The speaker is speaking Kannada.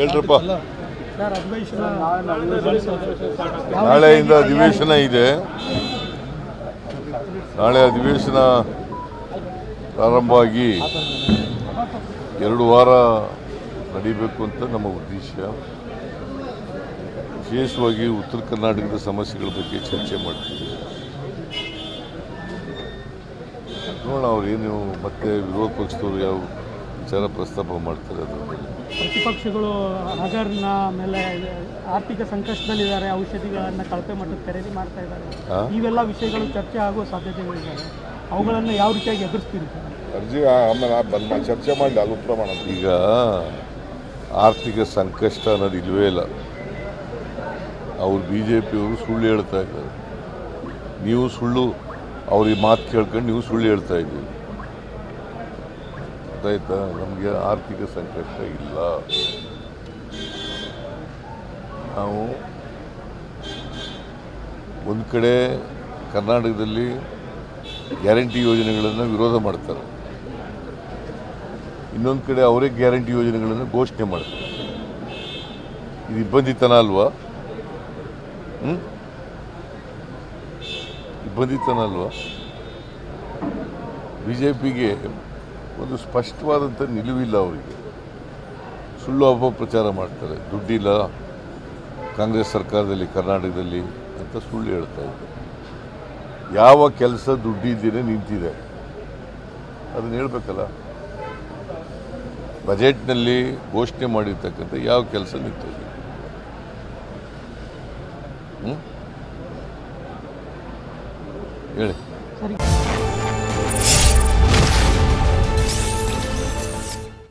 ಅಧಿವೇಶನ ನಾಳೆಯಿಂದ ಅಧಿವೇಶನ ಇದೆ. ನಾಳೆ ಅಧಿವೇಶನ ಪ್ರಾರಂಭ ಆಗಿ ಎರಡು ವಾರ ನಡೀಬೇಕು ಅಂತ ನಮ್ಮ ಉದ್ದೇಶ. ವಿಶೇಷವಾಗಿ ಉತ್ತರ ಕರ್ನಾಟಕದ ಸಮಸ್ಯೆಗಳ ಬಗ್ಗೆ ಚರ್ಚೆ ಮಾಡ್ತೀವಿ. ನೋಡೋಣ ಅವ್ರೇನು ಮತ್ತೆ ವಿರೋಧ ಪಕ್ಷದವರು ಯಾವ ವಿಚಾರ ಪ್ರಸ್ತಾಪ ಮಾಡ್ತಾರೆ ಅದ್ರ ಮೇಲೆ ಪ್ರತಿಪಕ್ಷಗಳು ಹಗರ್ನ ಆಮೇಲೆ ಆರ್ಥಿಕ ಸಂಕಷ್ಟದಲ್ಲಿದ್ದಾರೆ ಔಷಧಿಗಳನ್ನು ಕಳಪೆ ಮಟ್ಟಕ್ಕೆ ಖರೀದಿ ಮಾಡ್ತಾ ಇದ್ದಾರೆ? ಇವೆಲ್ಲ ವಿಷಯಗಳು ಚರ್ಚೆ ಆಗುವ ಸಾಧ್ಯತೆಗಳಿದ್ದಾರೆ ಅವುಗಳನ್ನು ಯಾವ ರೀತಿಯಾಗಿ ಎದುರಿಸ್ತೀರಿ ಅರ್ಜಿ ಆಮೇಲೆ ಬಂದ ಚರ್ಚೆ ಮಾಡಿ ಅದು ಉತ್ತರ ಮಾಡೋಣ ಈಗ ಆರ್ಥಿಕ ಸಂಕಷ್ಟ ಅನ್ನೋದು ಇಲ್ಲವೇ ಇಲ್ಲ. ಅವ್ರು ಬಿ ಜೆ ಪಿಯವರು ಸುಳ್ಳು ಹೇಳ್ತಾ ಇದ್ದಾರೆ. ನೀವು ಸುಳ್ಳು ಅವ್ರಿಗೆ ಮಾತು ಕೇಳ್ಕೊಂಡು ನೀವು ಸುಳ್ಳು ಹೇಳ್ತಾ ಇದ್ದೀವಿ ಗೊತ್ತಾಯ್ತಾ ನಮಗೆ ಆರ್ಥಿಕ ಸಂಕಷ್ಟ ಇಲ್ಲ. ನಾವು ಒಂದು ಕಡೆ ಕರ್ನಾಟಕದಲ್ಲಿ ಗ್ಯಾರಂಟಿ ಯೋಜನೆಗಳನ್ನು ವಿರೋಧ ಮಾಡ್ತಾರೆ. ಇನ್ನೊಂದು ಕಡೆ ಅವರೇ ಗ್ಯಾರಂಟಿ ಯೋಜನೆಗಳನ್ನು ಘೋಷಣೆ ಮಾಡ್ತಾರೆ. ಇದು ಇಬ್ಬಂದಿತನ ಅಲ್ವಾ? ಹ್ಞೂ ಇಬ್ಬಂದಿತನ ಅಲ್ವಾ? ಬಿ ಜೆ ಪಿಗೆ ಒಂದು ಸ್ಪಷ್ಟವಾದಂಥ ನಿಲುವಿಲ್ಲ ಅವರಿಗೆ. ಸುಳ್ಳು ಅಪಪ್ರಚಾರ ಮಾಡ್ತಾರೆ. ದುಡ್ಡಿಲ್ಲ. ಕಾಂಗ್ರೆಸ್ ಸರ್ಕಾರದಲ್ಲಿ, ಕರ್ನಾಟಕದಲ್ಲಿ ಅಂತ ಸುಳ್ಳು ಹೇಳ್ತಾ ಇದ್ದಾರೆ. ಯಾವ ಕೆಲಸ ದುಡ್ಡಿದ್ದೇನೆ ನಿಂತಿದೆ. ಅದನ್ನು ಹೇಳ್ಬೇಕಲ್ಲ. ಬಜೆಟ್ನಲ್ಲಿ ಘೋಷಣೆ ಮಾಡಿರ್ತಕ್ಕಂಥ ಯಾವ ಕೆಲಸ ನಿಂತಿದೆ? ಹೇಳಿ.